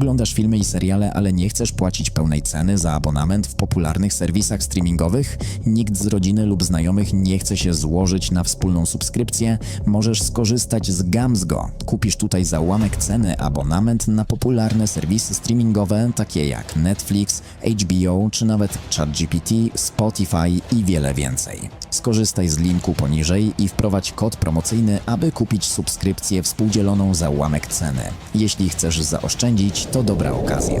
Oglądasz filmy i seriale, ale nie chcesz płacić pełnej ceny za abonament w popularnych serwisach streamingowych? Nikt z rodziny lub znajomych nie chce się złożyć na wspólną subskrypcję? Możesz skorzystać z Gamsgo. Kupisz tutaj za ułamek ceny abonament na popularne serwisy streamingowe takie jak Netflix, HBO czy nawet ChatGPT, Spotify i wiele więcej. Skorzystaj z linku poniżej i wprowadź kod promocyjny, aby kupić subskrypcję współdzieloną za ułamek ceny. Jeśli chcesz zaoszczędzić, to dobra okazja.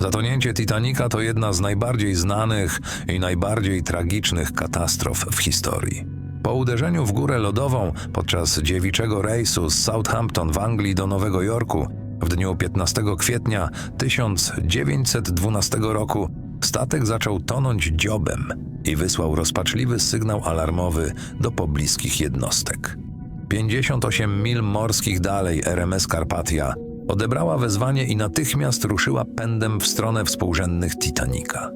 Zatonięcie Titanica to jedna z najbardziej znanych i najbardziej tragicznych katastrof w historii. Po uderzeniu w górę lodową podczas dziewiczego rejsu z Southampton w Anglii do Nowego Jorku w dniu 15 kwietnia 1912 roku statek zaczął tonąć dziobem i wysłał rozpaczliwy sygnał alarmowy do pobliskich jednostek. 58 mil morskich dalej RMS Carpathia odebrała wezwanie i natychmiast ruszyła pędem w stronę współrzędnych Titanica.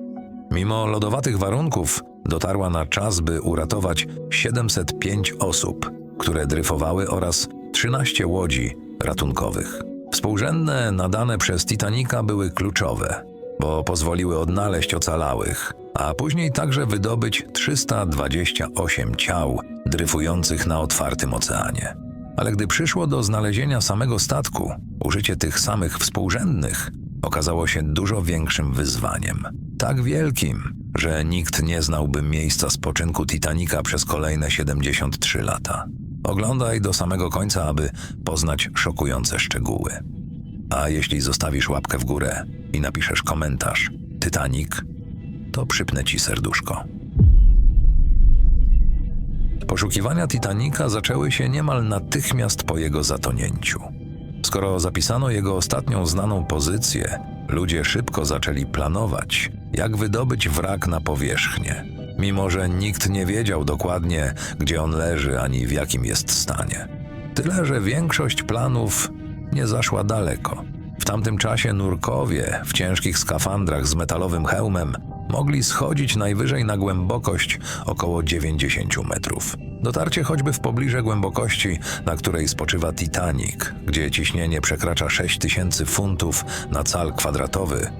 Mimo lodowatych warunków dotarła na czas, by uratować 705 osób, które dryfowały oraz 13 łodzi ratunkowych. Współrzędne nadane przez Titanica były kluczowe, bo pozwoliły odnaleźć ocalałych, a później także wydobyć 328 ciał dryfujących na otwartym oceanie. Ale gdy przyszło do znalezienia samego statku, użycie tych samych współrzędnych okazało się dużo większym wyzwaniem. Tak wielkim, że nikt nie znałby miejsca spoczynku Titanica przez kolejne 73 lata. Oglądaj do samego końca, aby poznać szokujące szczegóły. A jeśli zostawisz łapkę w górę i napiszesz komentarz Titanic, to przypnę ci serduszko. Poszukiwania Titanica zaczęły się niemal natychmiast po jego zatonięciu. Skoro zapisano jego ostatnią znaną pozycję, ludzie szybko zaczęli planować, jak wydobyć wrak na powierzchnię, mimo że nikt nie wiedział dokładnie, gdzie on leży ani w jakim jest stanie. Tyle, że większość planów nie zaszła daleko. W tamtym czasie nurkowie w ciężkich skafandrach z metalowym hełmem mogli schodzić najwyżej na głębokość około 90 metrów. Dotarcie choćby w pobliże głębokości, na której spoczywa Titanic, gdzie ciśnienie przekracza 6000 funtów na cal kwadratowy,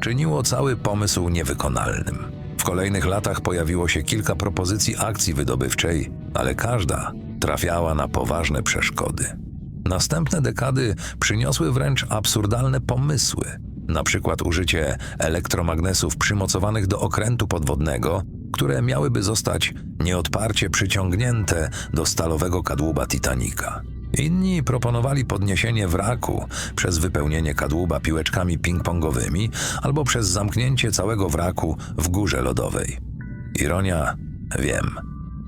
czyniło cały pomysł niewykonalnym. W kolejnych latach pojawiło się kilka propozycji akcji wydobywczej, ale każda trafiała na poważne przeszkody. Następne dekady przyniosły wręcz absurdalne pomysły, na przykład użycie elektromagnesów przymocowanych do okrętu podwodnego, które miałyby zostać nieodparcie przyciągnięte do stalowego kadłuba Titanica. Inni proponowali podniesienie wraku przez wypełnienie kadłuba piłeczkami ping-pongowymi albo przez zamknięcie całego wraku w górze lodowej. Ironia, wiem.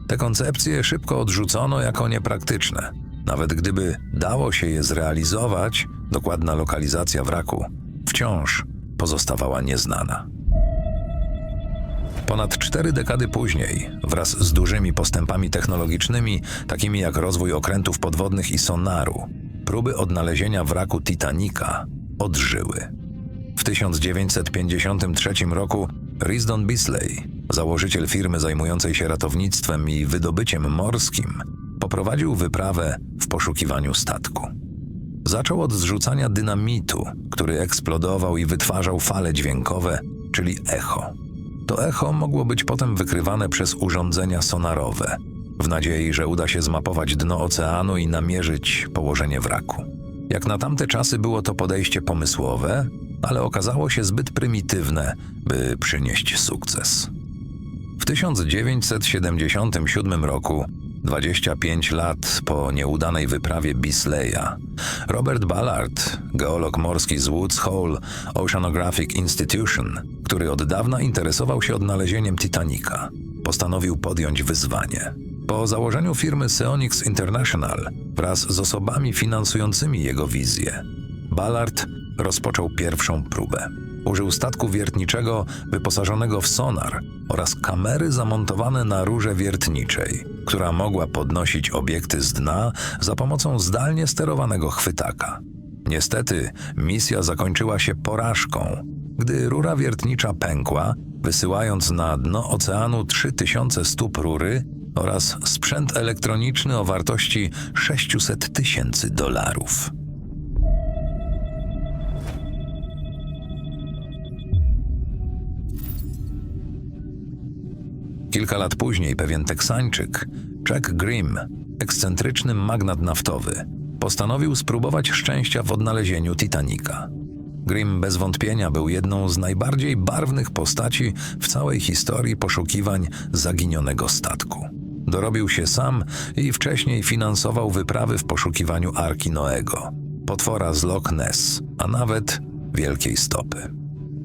Te koncepcje szybko odrzucono jako niepraktyczne. Nawet gdyby dało się je zrealizować, dokładna lokalizacja wraku wciąż pozostawała nieznana. Ponad cztery dekady później, wraz z dużymi postępami technologicznymi, takimi jak rozwój okrętów podwodnych i sonaru, próby odnalezienia wraku Titanica odżyły. W 1953 roku Risdon Bisley, założyciel firmy zajmującej się ratownictwem i wydobyciem morskim, poprowadził wyprawę w poszukiwaniu statku. Zaczął od zrzucania dynamitu, który eksplodował i wytwarzał fale dźwiękowe, czyli echo. To echo mogło być potem wykrywane przez urządzenia sonarowe, w nadziei, że uda się zmapować dno oceanu i namierzyć położenie wraku. Jak na tamte czasy było to podejście pomysłowe, ale okazało się zbyt prymitywne, by przynieść sukces. W 1977 roku, 25 lat po nieudanej wyprawie Bisleya, Robert Ballard, geolog morski z Woods Hole Oceanographic Institution, który od dawna interesował się odnalezieniem Titanica, postanowił podjąć wyzwanie. Po założeniu firmy Seonix International wraz z osobami finansującymi jego wizję, Ballard rozpoczął pierwszą próbę. Użył statku wiertniczego wyposażonego w sonar oraz kamery zamontowane na rurze wiertniczej, która mogła podnosić obiekty z dna za pomocą zdalnie sterowanego chwytaka. Niestety, misja zakończyła się porażką, gdy rura wiertnicza pękła, wysyłając na dno oceanu 3000 stóp rury oraz sprzęt elektroniczny o wartości 600 tysięcy dolarów. Kilka lat później pewien Teksańczyk, Jack Grimm, ekscentryczny magnat naftowy, postanowił spróbować szczęścia w odnalezieniu Titanica. Grimm bez wątpienia był jedną z najbardziej barwnych postaci w całej historii poszukiwań zaginionego statku. Dorobił się sam i wcześniej finansował wyprawy w poszukiwaniu Arki Noego, potwora z Loch Ness, a nawet Wielkiej Stopy.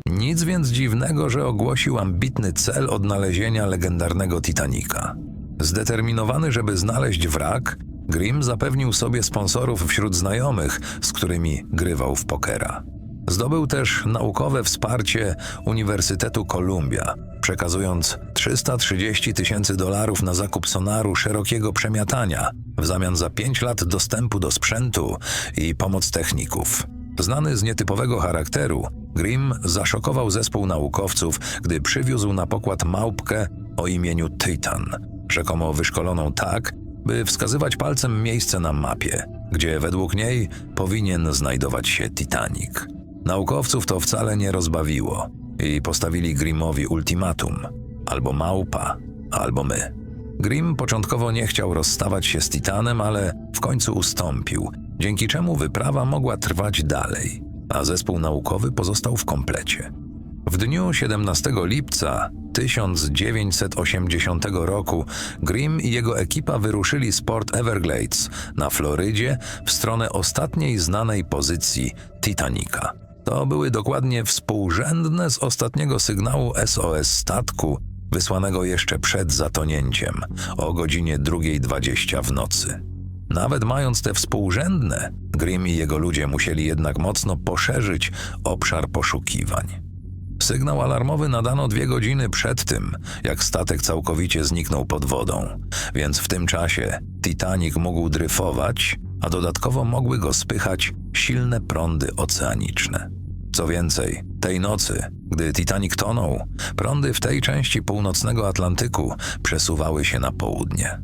Nic więc dziwnego, że ogłosił ambitny cel odnalezienia legendarnego Titanica. Zdeterminowany, żeby znaleźć wrak, Grimm zapewnił sobie sponsorów wśród znajomych, z którymi grywał w pokera. Zdobył też naukowe wsparcie Uniwersytetu Columbia, przekazując 330 tysięcy dolarów na zakup sonaru szerokiego przemiatania w zamian za 5 lat dostępu do sprzętu i pomoc techników. Znany z nietypowego charakteru, Grimm zaszokował zespół naukowców, gdy przywiózł na pokład małpkę o imieniu Titan, rzekomo wyszkoloną tak, by wskazywać palcem miejsce na mapie, gdzie według niej powinien znajdować się Titanic. Naukowców to wcale nie rozbawiło i postawili Grimmowi ultimatum: albo małpa, albo my. Grimm początkowo nie chciał rozstawać się z Titanem, ale w końcu ustąpił, dzięki czemu wyprawa mogła trwać dalej, a zespół naukowy pozostał w komplecie. W dniu 17 lipca 1980 roku Grimm i jego ekipa wyruszyli z Port Everglades na Florydzie w stronę ostatniej znanej pozycji Titanica. To były dokładnie współrzędne z ostatniego sygnału SOS statku wysłanego jeszcze przed zatonięciem o godzinie 2.20 w nocy. Nawet mając te współrzędne, Grimm i jego ludzie musieli jednak mocno poszerzyć obszar poszukiwań. Sygnał alarmowy nadano dwie godziny przed tym, jak statek całkowicie zniknął pod wodą, więc w tym czasie Titanic mógł dryfować, a dodatkowo mogły go spychać silne prądy oceaniczne. Co więcej, tej nocy, gdy Titanic tonął, prądy w tej części północnego Atlantyku przesuwały się na południe.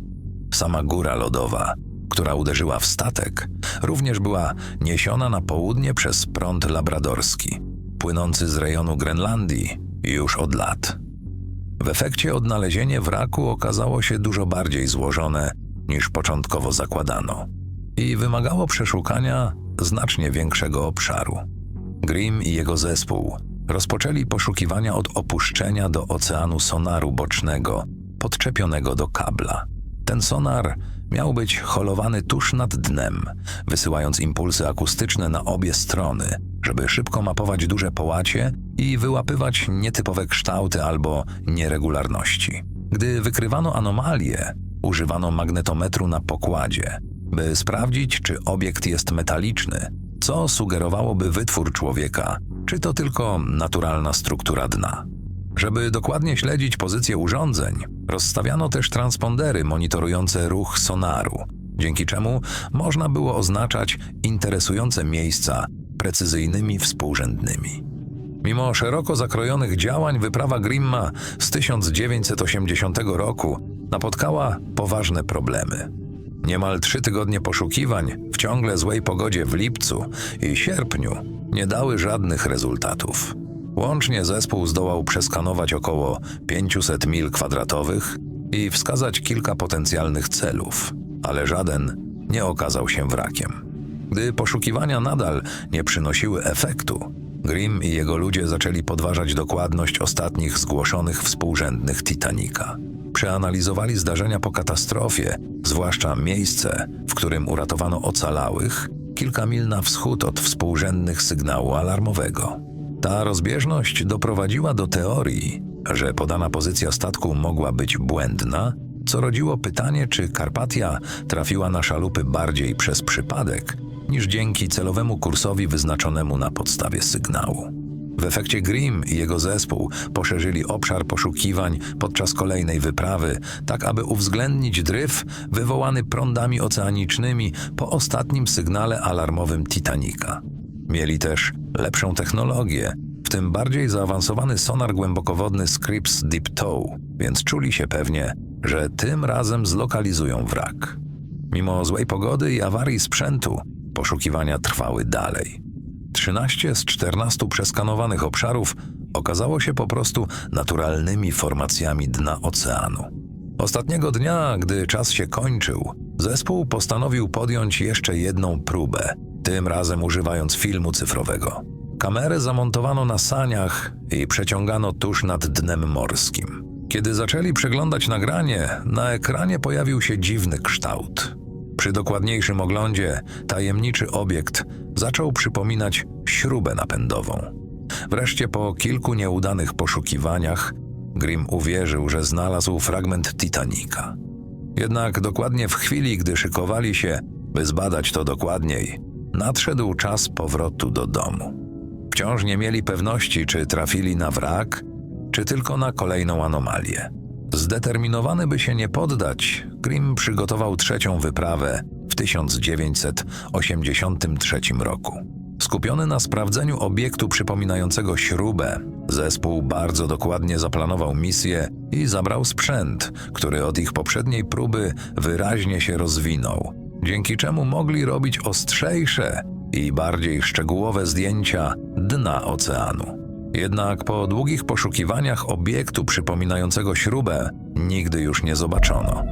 Sama góra lodowa, która uderzyła w statek, również była niesiona na południe przez prąd labradorski, płynący z rejonu Grenlandii już od lat. W efekcie odnalezienie wraku okazało się dużo bardziej złożone niż początkowo zakładano i wymagało przeszukania znacznie większego obszaru. Grimm i jego zespół rozpoczęli poszukiwania od opuszczenia do oceanu sonaru bocznego, podczepionego do kabla. Ten sonar miał być holowany tuż nad dnem, wysyłając impulsy akustyczne na obie strony, żeby szybko mapować duże połacie i wyłapywać nietypowe kształty albo nieregularności. Gdy wykrywano anomalie, używano magnetometru na pokładzie, by sprawdzić, czy obiekt jest metaliczny, co sugerowałoby wytwór człowieka, czy to tylko naturalna struktura dna. Żeby dokładnie śledzić pozycję urządzeń, rozstawiano też transpondery monitorujące ruch sonaru, dzięki czemu można było oznaczać interesujące miejsca precyzyjnymi współrzędnymi. Mimo szeroko zakrojonych działań, wyprawa Grimma z 1980 roku napotkała poważne problemy. Niemal trzy tygodnie poszukiwań w ciągle złej pogodzie w lipcu i sierpniu nie dały żadnych rezultatów. Łącznie zespół zdołał przeskanować około 500 mil kwadratowych i wskazać kilka potencjalnych celów, ale żaden nie okazał się wrakiem. Gdy poszukiwania nadal nie przynosiły efektu, Grimm i jego ludzie zaczęli podważać dokładność ostatnich zgłoszonych współrzędnych Titanica. Przeanalizowali zdarzenia po katastrofie, zwłaszcza miejsce, w którym uratowano ocalałych, kilka mil na wschód od współrzędnych sygnału alarmowego. Ta rozbieżność doprowadziła do teorii, że podana pozycja statku mogła być błędna, co rodziło pytanie, czy Karpatia trafiła na szalupy bardziej przez przypadek niż dzięki celowemu kursowi wyznaczonemu na podstawie sygnału. W efekcie Grimm i jego zespół poszerzyli obszar poszukiwań podczas kolejnej wyprawy, tak aby uwzględnić dryf wywołany prądami oceanicznymi po ostatnim sygnale alarmowym Titanica. Mieli też lepszą technologię, w tym bardziej zaawansowany sonar głębokowodny Scripps Deep Tow, więc czuli się pewnie, że tym razem zlokalizują wrak. Mimo złej pogody i awarii sprzętu, poszukiwania trwały dalej. 13 z 14 przeskanowanych obszarów okazało się po prostu naturalnymi formacjami dna oceanu. Ostatniego dnia, gdy czas się kończył, zespół postanowił podjąć jeszcze jedną próbę, tym razem używając filmu cyfrowego. Kamerę zamontowano na saniach i przeciągano tuż nad dnem morskim. Kiedy zaczęli przeglądać nagranie, na ekranie pojawił się dziwny kształt. Przy dokładniejszym oglądzie tajemniczy obiekt zaczął przypominać śrubę napędową. Wreszcie po kilku nieudanych poszukiwaniach Grim uwierzył, że znalazł fragment Titanica. Jednak dokładnie w chwili, gdy szykowali się, by zbadać to dokładniej, nadszedł czas powrotu do domu. Wciąż nie mieli pewności, czy trafili na wrak, czy tylko na kolejną anomalię. Zdeterminowany, by się nie poddać, Grimm przygotował trzecią wyprawę w 1983 roku. Skupiony na sprawdzeniu obiektu przypominającego śrubę, zespół bardzo dokładnie zaplanował misję i zabrał sprzęt, który od ich poprzedniej próby wyraźnie się rozwinął, dzięki czemu mogli robić ostrzejsze i bardziej szczegółowe zdjęcia dna oceanu. Jednak po długich poszukiwaniach obiektu przypominającego śrubę nigdy już nie zobaczono.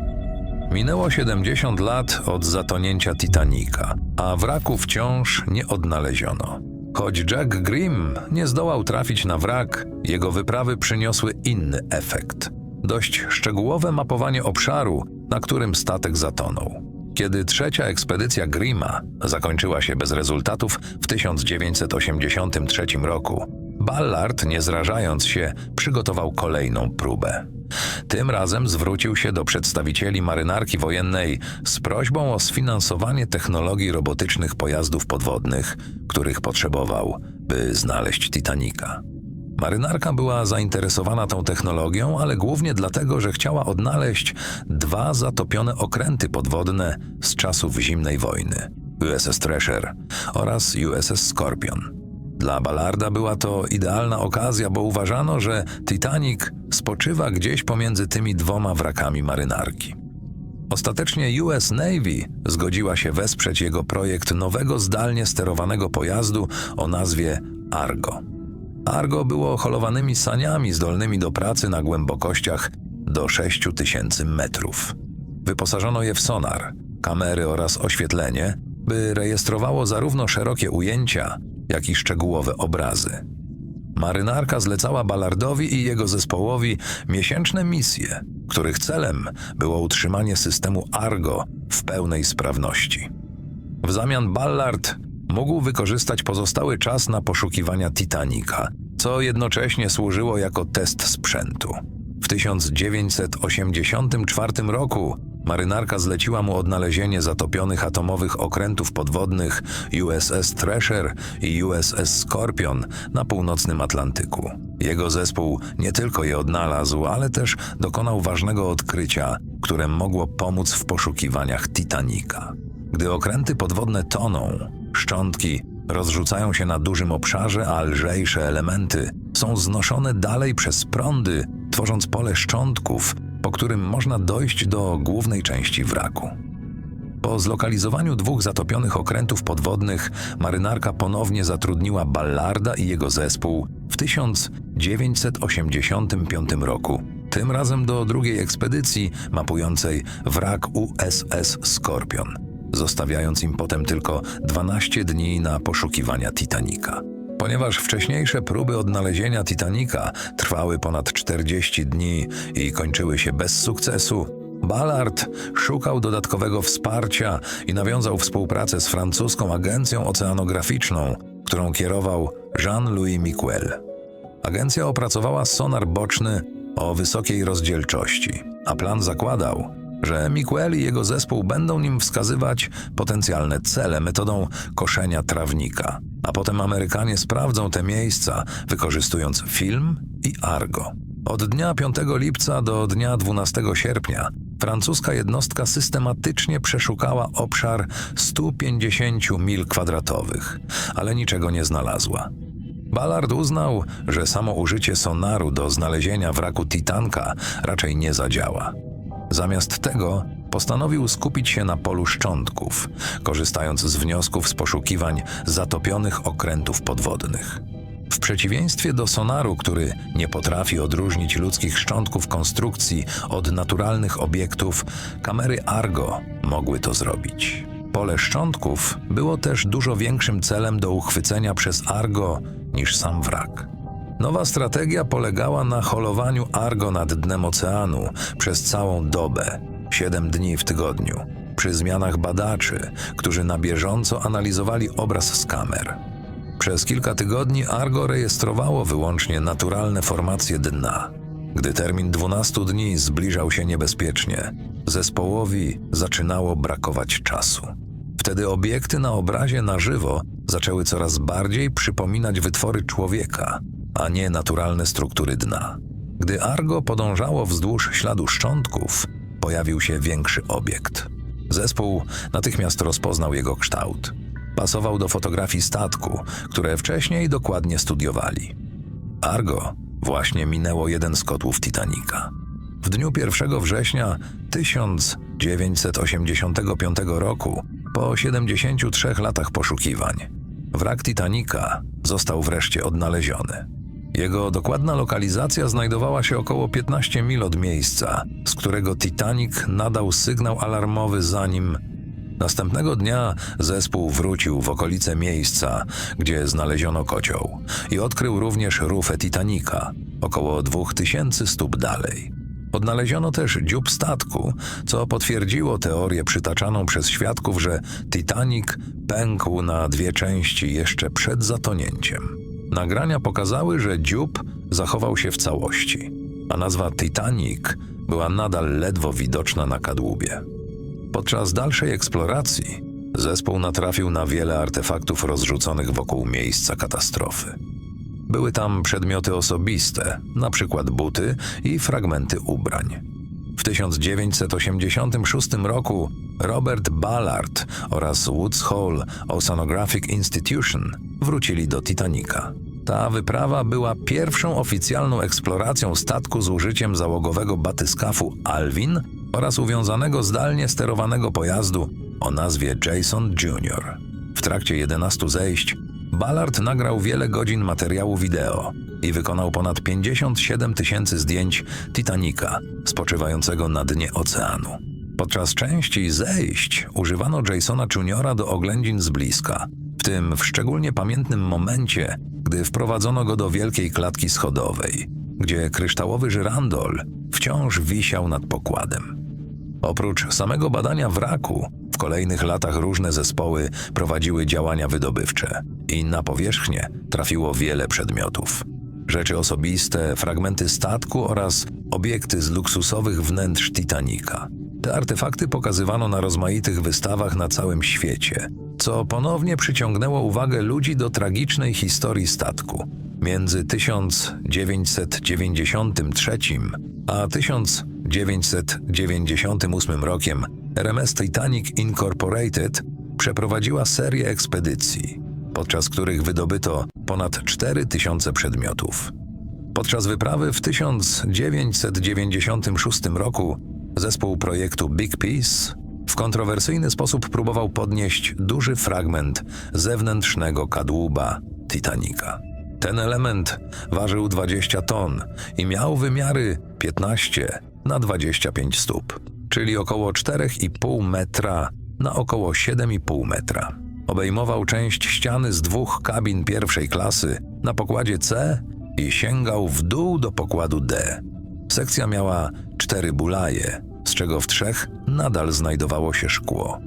Minęło 70 lat od zatonięcia Titanica, a wraku wciąż nie odnaleziono. Choć Jack Grimm nie zdołał trafić na wrak, jego wyprawy przyniosły inny efekt. Dość szczegółowe mapowanie obszaru, na którym statek zatonął. Kiedy trzecia ekspedycja Grima zakończyła się bez rezultatów w 1983 roku, Ballard, nie zrażając się, przygotował kolejną próbę. Tym razem zwrócił się do przedstawicieli marynarki wojennej z prośbą o sfinansowanie technologii robotycznych pojazdów podwodnych, których potrzebował, by znaleźć Titanica. Marynarka była zainteresowana tą technologią, ale głównie dlatego, że chciała odnaleźć dwa zatopione okręty podwodne z czasów zimnej wojny USS Treasure oraz USS Scorpion. Dla Ballarda była to idealna okazja, bo uważano, że Titanic spoczywa gdzieś pomiędzy tymi dwoma wrakami marynarki. Ostatecznie US Navy zgodziła się wesprzeć jego projekt nowego zdalnie sterowanego pojazdu o nazwie Argo. Argo było holowanymi saniami zdolnymi do pracy na głębokościach do 6000 metrów. Wyposażono je w sonar, kamery oraz oświetlenie, by rejestrowało zarówno szerokie ujęcia, jak i szczegółowe obrazy. Marynarka zlecała Ballardowi i jego zespołowi miesięczne misje, których celem było utrzymanie systemu Argo w pełnej sprawności. W zamian Ballard mógł wykorzystać pozostały czas na poszukiwania Titanica, co jednocześnie służyło jako test sprzętu. W 1984 roku marynarka zleciła mu odnalezienie zatopionych atomowych okrętów podwodnych USS Treasure i USS Scorpion na północnym Atlantyku. Jego zespół nie tylko je odnalazł, ale też dokonał ważnego odkrycia, które mogło pomóc w poszukiwaniach Titanica. Gdy okręty podwodne toną, szczątki rozrzucają się na dużym obszarze, a lżejsze elementy są znoszone dalej przez prądy, tworząc pole szczątków, po którym można dojść do głównej części wraku. Po zlokalizowaniu dwóch zatopionych okrętów podwodnych, marynarka ponownie zatrudniła Ballarda i jego zespół w 1985 roku, tym razem do drugiej ekspedycji mapującej wrak USS Scorpion, zostawiając im potem tylko 12 dni na poszukiwania Titanica. Ponieważ wcześniejsze próby odnalezienia Titanica trwały ponad 40 dni i kończyły się bez sukcesu, Ballard szukał dodatkowego wsparcia i nawiązał współpracę z francuską agencją oceanograficzną, którą kierował Jean-Louis Miquel. Agencja opracowała sonar boczny o wysokiej rozdzielczości, a plan zakładał, że Miquel i jego zespół będą nim wskazywać potencjalne cele metodą koszenia trawnika, a potem Amerykanie sprawdzą te miejsca, wykorzystując film i Argo. Od dnia 5 lipca do dnia 12 sierpnia francuska jednostka systematycznie przeszukała obszar 150 mil kwadratowych, ale niczego nie znalazła. Ballard uznał, że samo użycie sonaru do znalezienia wraku Titanka raczej nie zadziała. Zamiast tego postanowił skupić się na polu szczątków, korzystając z wniosków z poszukiwań zatopionych okrętów podwodnych. W przeciwieństwie do sonaru, który nie potrafi odróżnić ludzkich szczątków konstrukcji od naturalnych obiektów, kamery Argo mogły to zrobić. Pole szczątków było też dużo większym celem do uchwycenia przez Argo niż sam wrak. Nowa strategia polegała na holowaniu Argo nad dnem oceanu przez całą dobę, 7 dni w tygodniu, przy zmianach badaczy, którzy na bieżąco analizowali obraz z kamer. Przez kilka tygodni Argo rejestrowało wyłącznie naturalne formacje dna. Gdy termin 12 dni zbliżał się niebezpiecznie, zespołowi zaczynało brakować czasu. Wtedy obiekty na obrazie na żywo zaczęły coraz bardziej przypominać wytwory człowieka, a nie naturalne struktury dna. Gdy Argo podążało wzdłuż śladu szczątków, pojawił się większy obiekt. Zespół natychmiast rozpoznał jego kształt. Pasował do fotografii statku, które wcześniej dokładnie studiowali. Argo właśnie minęło jeden z kotłów Titanica. W dniu 1 września 1985 roku, po 73 latach poszukiwań, wrak Titanica został wreszcie odnaleziony. Jego dokładna lokalizacja znajdowała się około 15 mil od miejsca, z którego Titanic nadał sygnał alarmowy zanim Następnego dnia zespół wrócił w okolice miejsca, gdzie znaleziono kocioł i odkrył również rufę Titanica, około 2000 stóp dalej. Odnaleziono też dziób statku, co potwierdziło teorię przytaczaną przez świadków, że Titanic pękł na dwie części jeszcze przed zatonięciem. Nagrania pokazały, że dziób zachował się w całości, a nazwa Titanic była nadal ledwo widoczna na kadłubie. Podczas dalszej eksploracji zespół natrafił na wiele artefaktów rozrzuconych wokół miejsca katastrofy. Były tam przedmioty osobiste, przykład buty i fragmenty ubrań. W 1986 roku Robert Ballard oraz Woods Hole Oceanographic Institution wrócili do Titanica. Ta wyprawa była pierwszą oficjalną eksploracją statku z użyciem załogowego batyskafu Alvin oraz uwiązanego zdalnie sterowanego pojazdu o nazwie Jason Jr. W trakcie 11 zejść Ballard nagrał wiele godzin materiału wideo i wykonał ponad 57 tysięcy zdjęć Titanica spoczywającego na dnie oceanu. Podczas części zejść używano Jasona Juniora do oględzin z bliska, w tym w szczególnie pamiętnym momencie, gdy wprowadzono go do wielkiej klatki schodowej, gdzie kryształowy żyrandol wciąż wisiał nad pokładem. Oprócz samego badania wraku, w kolejnych latach różne zespoły prowadziły działania wydobywcze i na powierzchnię trafiło wiele przedmiotów. Rzeczy osobiste, fragmenty statku oraz obiekty z luksusowych wnętrz Titanica. Te artefakty pokazywano na rozmaitych wystawach na całym świecie, co ponownie przyciągnęło uwagę ludzi do tragicznej historii statku. Między 1993 a 1998 rokiem RMS Titanic Incorporated przeprowadziła serię ekspedycji, podczas których wydobyto ponad 4000 przedmiotów. Podczas wyprawy w 1996 roku zespół projektu Big Piece w kontrowersyjny sposób próbował podnieść duży fragment zewnętrznego kadłuba Titanica. Ten element ważył 20 ton i miał wymiary 15 na 25 stóp, czyli około 4,5 metra na około 7,5 metra. Obejmował część ściany z dwóch kabin pierwszej klasy na pokładzie C i sięgał w dół do pokładu D. Sekcja miała cztery bulaje, czego w trzech nadal znajdowało się szkło.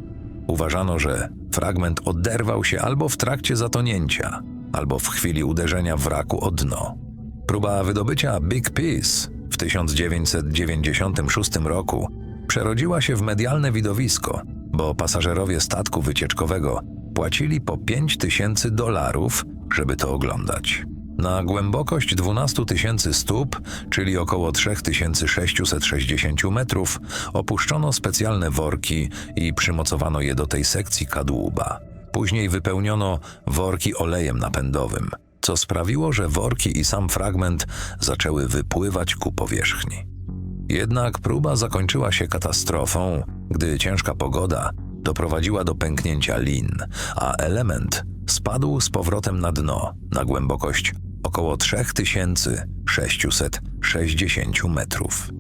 Uważano, że fragment oderwał się albo w trakcie zatonięcia, albo w chwili uderzenia wraku o dno. Próba wydobycia Big Piece w 1996 roku przerodziła się w medialne widowisko, bo pasażerowie statku wycieczkowego płacili po 5 tysięcy dolarów, żeby to oglądać. Na głębokość 12 tysięcy stóp, czyli około 3660 metrów, opuszczono specjalne worki i przymocowano je do tej sekcji kadłuba. Później wypełniono worki olejem napędowym, co sprawiło, że worki i sam fragment zaczęły wypływać ku powierzchni. Jednak próba zakończyła się katastrofą, gdy ciężka pogoda doprowadziła do pęknięcia lin, a element spadł z powrotem na dno na głębokość około 3660 metrów.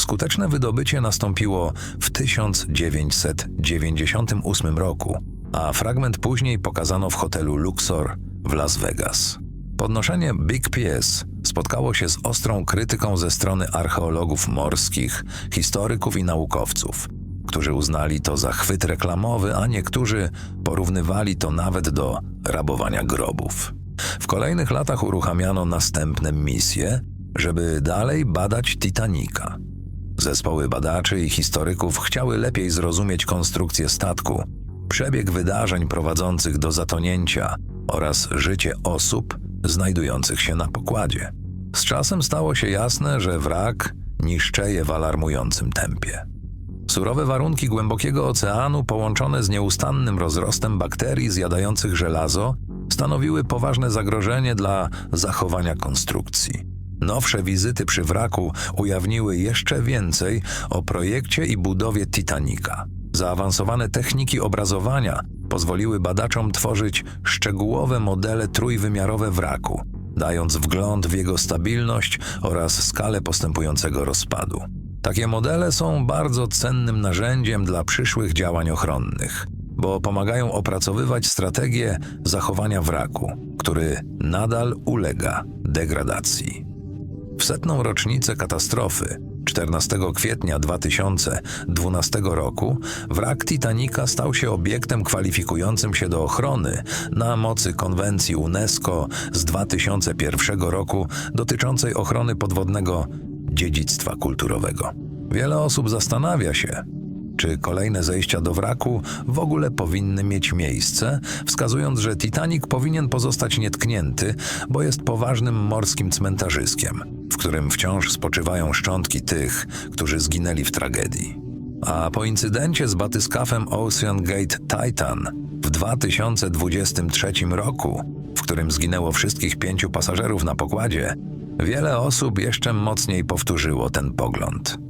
Skuteczne wydobycie nastąpiło w 1998 roku, a fragment później pokazano w hotelu Luxor w Las Vegas. Podnoszenie Big Pies spotkało się z ostrą krytyką ze strony archeologów morskich, historyków i naukowców, którzy uznali to za chwyt reklamowy, a niektórzy porównywali to nawet do rabowania grobów. W kolejnych latach uruchamiano następne misje, żeby dalej badać Titanica. Zespoły badaczy i historyków chciały lepiej zrozumieć konstrukcję statku, przebieg wydarzeń prowadzących do zatonięcia oraz życie osób znajdujących się na pokładzie. Z czasem stało się jasne, że wrak niszczeje w alarmującym tempie. Surowe warunki głębokiego oceanu, połączone z nieustannym rozrostem bakterii zjadających żelazo, stanowiły poważne zagrożenie dla zachowania konstrukcji. Nowsze wizyty przy wraku ujawniły jeszcze więcej o projekcie i budowie Titanica. Zaawansowane techniki obrazowania pozwoliły badaczom tworzyć szczegółowe modele trójwymiarowe wraku, dając wgląd w jego stabilność oraz skalę postępującego rozpadu. Takie modele są bardzo cennym narzędziem dla przyszłych działań ochronnych, bo pomagają opracowywać strategię zachowania wraku, który nadal ulega degradacji. W setną rocznicę katastrofy, 14 kwietnia 2012 roku, wrak Titanica stał się obiektem kwalifikującym się do ochrony na mocy konwencji UNESCO z 2001 roku dotyczącej ochrony podwodnego dziedzictwa kulturowego. Wiele osób zastanawia się, czy kolejne zejścia do wraku w ogóle powinny mieć miejsce, wskazując, że Titanic powinien pozostać nietknięty, bo jest poważnym morskim cmentarzyskiem, w którym wciąż spoczywają szczątki tych, którzy zginęli w tragedii. A po incydencie z batyskafem Ocean Gate Titan w 2023 roku, w którym zginęło wszystkich pięciu pasażerów na pokładzie, wiele osób jeszcze mocniej powtórzyło ten pogląd.